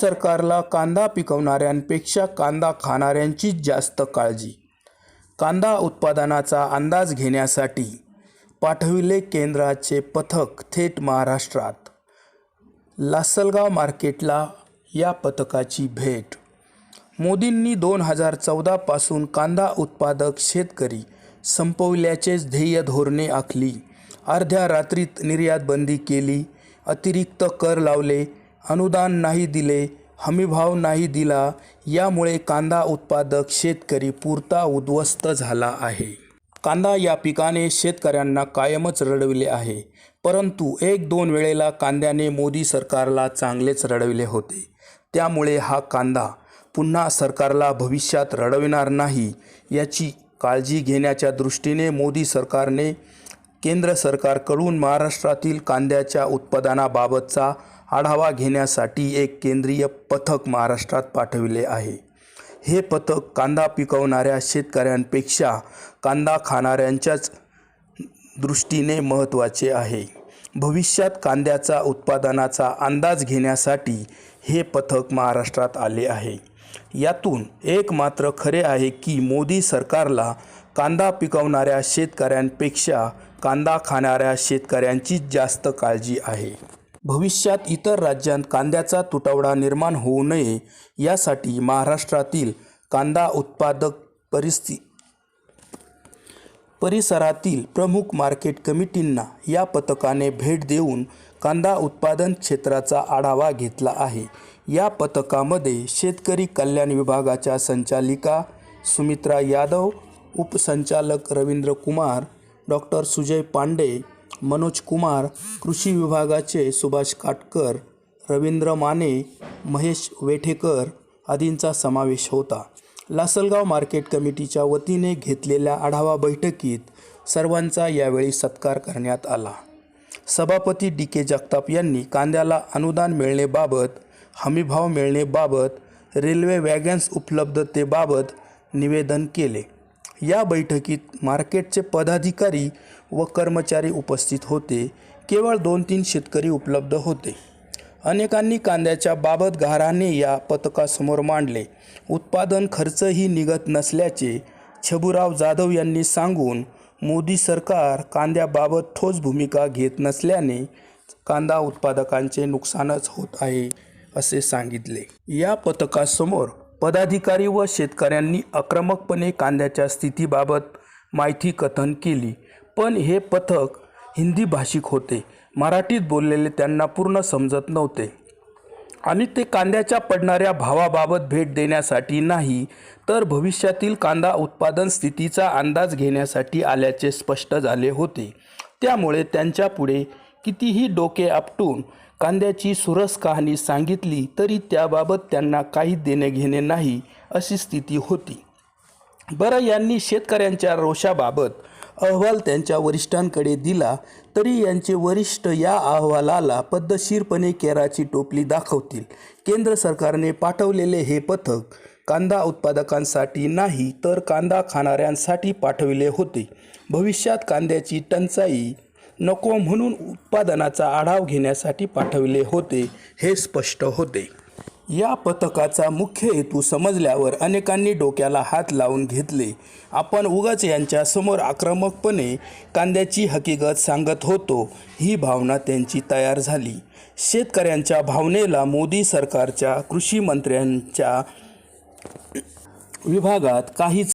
सरकारला कांदा पिकवणाऱ्यांपेक्षा कांदा खाणाऱ्यांचीच जास्त काळजी. कांदा उत्पादनाचा अंदाज घेण्यासाठी पाठविले केंद्राचे पथक थेट महाराष्ट्रात. लासलगाव मार्केटला या पथकाची भेट. मोदींनी दोन हजार चौदापासून कांदा उत्पादक शेतकरी संपविल्याचेच ध्येय धोरणे आखली. अर्ध्या रात्रीत निर्यातबंदी केली अतिरिक्त कर लावले अनुदान नाही दिले हमीभाव नाही दिला यामुळे कांदा उत्पादक शेतकरी पुरता उद्ध्वस्त झाला आहे. कांदा या पिकाने शेतकऱ्यांना कायमच रडविले आहे परंतु एक दोन वेळेला कांद्याने मोदी सरकारला चांगलेच रडविले होते. त्यामुळे हा कांदा पुन्हा सरकारला भविष्यात रडविणार नाही याची काळजी घेण्याच्या दृष्टीने मोदी सरकारने केंद्र सरकारकडून महाराष्ट्रातील कांद्याच्या उत्पादनाबाबतचा आढावा घेण्यासाठी एक केंद्रीय पथक महाराष्ट्रात पाठविले आहे. हे पथक कांदा पिकवणाऱ्या शेतकऱ्यांपेक्षा कांदा खाणाऱ्यांच्याच दृष्टीने महत्त्वाचे आहे. भविष्यात कांद्याचा उत्पादनाचा अंदाज घेण्यासाठी हे पथक महाराष्ट्रात आले आहे. यातून एक मात्र खरे आहे की मोदी सरकारला कांदा पिकवणाऱ्या शेतकऱ्यांपेक्षा कांदा खाणाऱ्या शेतकऱ्यांचीच जास्त काळजी आहे. भविष्यात इतर राज्यांत कांद्याचा तुटवडा निर्माण होऊ नये यासाठी महाराष्ट्रातील कांदा उत्पादक परिस्थिती परिसरातील प्रमुख मार्केट कमिटींना या पथकाने भेट देऊन कांदा उत्पादन क्षेत्राचा आढावा घेतला आहे. या पथकामध्ये शेतकरी कल्याण विभागाच्या संचालिका सुमित्रा यादव उपसंचालक रवींद्र कुमार डॉक्टर सुजय पांडे मनोज कुमार कृषी विभागाचे सुभाष काटकर रवींद्र माने महेश वेठेकर आदींचा समावेश होता. लासलगाव मार्केट कमिटीच्या वतीने घेतलेल्या आढावा बैठकीत सर्वांचा यावेळी सत्कार करण्यात आला. सभापती डी के जगताप यांनी कांद्याला अनुदान मिळणेबाबत हमीभाव मिळणेबाबत रेल्वे वॅगन्स उपलब्धतेबाबत निवेदन केले. या बैठकीत मार्केटचे पदाधिकारी व कर्मचारी उपस्थित होते. केवळ दोन तीन शेतकरी उपलब्ध होते. अनेकांनी कांद्याच्या बाबत गाराने या पथकासमोर मांडले. उत्पादन खर्चही निघत नसल्याचे छबुराव जाधव यांनी सांगून मोदी सरकार कांद्याबाबत ठोस भूमिका घेत नसल्याने कांदा उत्पादकांचे नुकसानच होत आहे असे सांगितले. या पथकासमोर पदाधिकारी व शेतकऱ्यांनी आक्रमकपणे कांद्याच्या स्थितीबाबत माहिती कथन केली. पण हे पथक हिंदी भाषिक होते. मराठीत बोललेले त्यांना पूर्ण समजत नव्हते. आणि ते कांद्याच्या पडणाऱ्या भावाबाबत भेट देण्यासाठी नाही तर भविष्यातील कांदा उत्पादन स्थितीचा अंदाज घेण्यासाठी आल्याचे स्पष्ट झाले होते. त्यामुळे त्यांच्यापुढे कितीही डोके आपटून कांद्याची सुरस कहाणी सांगितली तरी त्याबाबत त्यांना काही देणे घेणे नाही अशी स्थिती होती. बरं यांनी शेतकऱ्यांच्या रोषाबाबत अहवाल त्यांच्या वरिष्ठांकडे दिला तरी यांचे वरिष्ठ या अहवालाला पद्धतशीरपणे केराची टोपली दाखवतील. केंद्र सरकारने पाठवलेले हे पथक कांदा उत्पादकांसाठी नाही तर कांदा खाणाऱ्यांसाठी पाठविले होते. भविष्यात कांद्याची टंचाई नको म्हणून उत्पादनाचा आढाव घेण्यासाठी पाठविले होते हे स्पष्ट होते. या पथकाचा मुख्य हेतू समजल्यावर अनेकांनी डोक्याला हात लावून घेतले. आपण उगाच यांच्या समोर आक्रमकपणे कांद्याची हकीकत सांगत होतो ही भावना त्यांची तयार झाली. शेतकऱ्यांच्या भावनेला मोदी सरकारच्या कृषी मंत्र्यांच्या विभागात काहीच